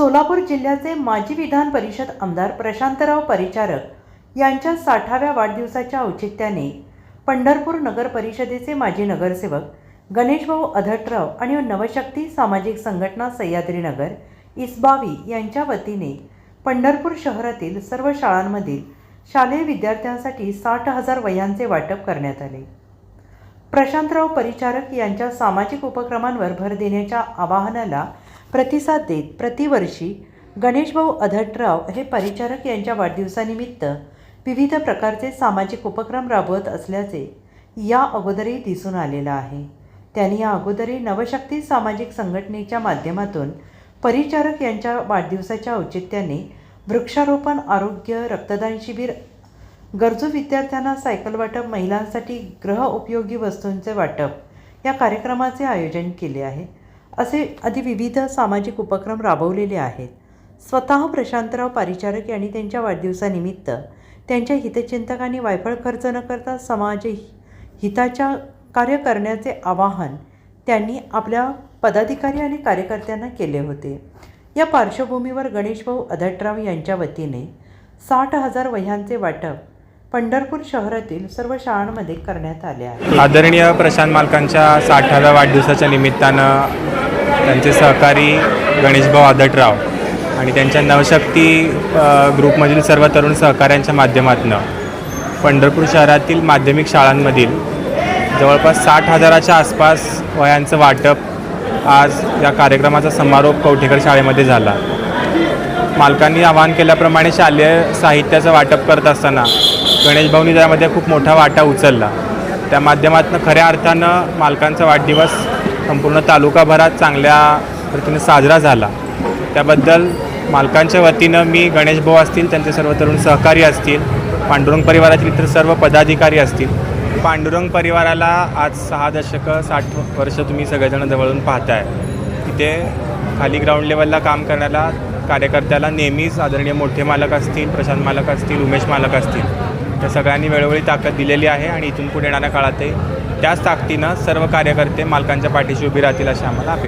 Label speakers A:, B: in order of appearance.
A: सोलापूर जिल्ह्याचे माजी विधान परिषद आमदार प्रशांतराव परिचारक यांच्या साठाव्या वाढदिवसाच्या औचित्याने पंढरपूर नगर परिषदेचे माजी नगरसेवक गणेशभाऊ अधटराव आणि नवशक्ती सामाजिक संघटना सह्याद्रीनगर इस्बावी यांच्या वतीने पंढरपूर शहरातील सर्व शाळांमधील शालेय विद्यार्थ्यांसाठी साठ हजार वह्यांचे वाटप करण्यात आले. प्रशांतराव परिचारक यांच्या सामाजिक उपक्रमांवर भर देण्याच्या आवाहनाला प्रतिसाद देत प्रतिवर्षी गणेशभाऊ अधटराव हे परिचारक यांच्या वाढदिवसानिमित्त विविध प्रकारचे सामाजिक उपक्रम राबवत असल्याचे या अगोदरही दिसून आलेलं आहे. त्यांनी या अगोदरही नवशक्ती सामाजिक संघटनेच्या माध्यमातून परिचारक यांच्या वाढदिवसाच्या औचित्याने वृक्षारोपण आरोग्य रक्तदान शिबिर गरजू विद्यार्थ्यांना सायकल वाटप महिलांसाठी ग्रह उपयोगी वस्तूंचे वाटप या कार्यक्रमाचे आयोजन केले आहे. असे आधी विविध सामाजिक उपक्रम राबवलेले आहेत. स्वतः प्रशांतराव पारिचारक यांनी त्यांच्या वाढदिवसानिमित्त त्यांच्या हितचिंतकांनी वायफळ खर्च न करता समाज हिताच्या कार्य करण्याचे आवाहन त्यांनी आपल्या पदाधिकारी आणि कार्यकर्त्यांना केले होते. या पार्श्वभूमीवर गणेशभाऊ अधटराव यांच्या वतीने साठ हजार वह्यांचे वाटप पंढरपूर शहरातील सर्व शाळांमध्ये करण्यात आले आहे.
B: आदरणीय प्रशांत मालकांच्या साठाव्या वाढदिवसाच्या निमित्तानं त्यांचे सहकारी गणेशभाऊ आदटराव आणि त्यांच्या नवशक्ती ग्रुपमधील सर्व तरुण सहकाऱ्यांच्या माध्यमातून पंढरपूर शहरातील माध्यमिक शाळांमधील जवळपास साठ हजाराच्या आसपास वयांचं वाटप आज या कार्यक्रमाचा समारोप कवठेकर शाळेमध्ये झाला. मालकांनी आवाहन केल्याप्रमाणे शालेय साहित्याचं वाटप करत असताना गणेशभाऊनी त्यामध्ये खूप मोठा वाटा उचलला. त्या माध्यमातून खऱ्या अर्थानं मालकांचा वाढदिवस संपूर्ण तालुकाभरात चांगल्या रीतीने साजरा झाला. त्याबद्दल मालकांच्या वतीनं मी गणेश भाऊ असतील त्यांचे सर्व तरुण सहकारी असतील पांडुरंग परिवारातील इतर सर्व पदाधिकारी असतील पांडुरंग परिवाराला आज सहा दशकं साठ वर्ष तुम्ही सगळेजण जवळून पाहताय. तिथे खाली ग्राउंड लेवलला काम करण्याला कार्यकर्त्याला नेहमीच आदरणीय मोठे मालक असतील प्रशांत मालक असतील उमेश मालक असतील त्या सगळ्यांनी वेळोवेळी ताकद दिलेली आहे आणि इथून पुढे येणाऱ्या काळातही त्याच ताकदीनं सर्व कार्यकर्ते मालकांच्या पाठीशी उभी राहतील अशी आम्हाला अपेक्षा